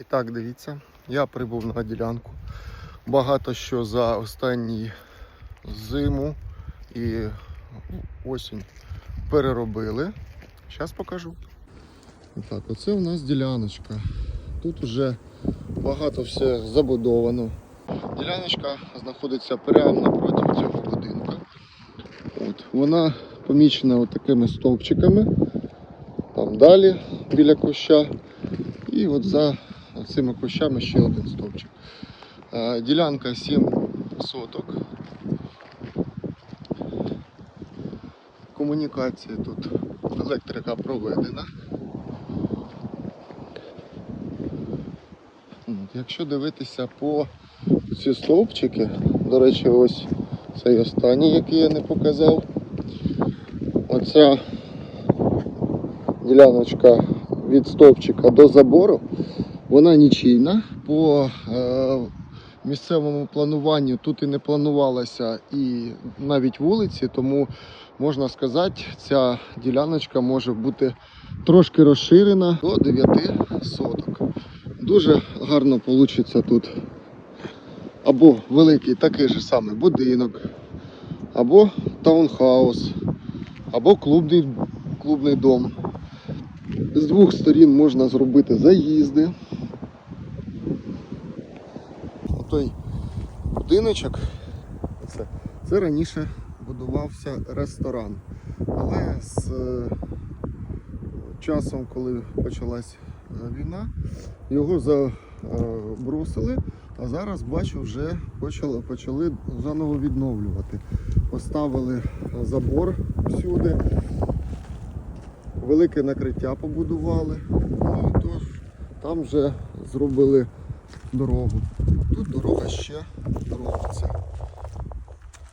І так, дивіться, я прибув на ділянку. Багато що за останні зиму і осінь переробили. Зараз покажу. Так, оце у нас діляночка. Тут вже багато все забудовано. Діляночка знаходиться прямо напроти цього будинку. От, вона помічена такими стовпчиками. Там далі біля куща. І от за цими кущами ще один стовпчик. Е, Ділянка 7 соток. Комунікація тут електрика проведена. Якщо дивитися по ці стовпчики, до речі, ось цей останній, який я не показав. Оця діляночка від стовпчика до забору, вона нічийна. По е, місцевому плануванню тут і не планувалося і навіть вулиці, тому можна сказати, ця діляночка може бути трошки розширена до 9 соток. Дуже гарно вийде тут або великий такий же самий будинок, або таунхаус, або клубний, клубний дом. З двох сторін можна зробити заїзди. Той будиночок, це, це раніше будувався ресторан. Але з е, часом, коли почалась е, війна, його забросили, а зараз бачу, вже почали, почали заново відновлювати. Поставили забор всюди, велике накриття побудували. Ну і тож там вже зробили дорогу. Тут дорога ще робиться.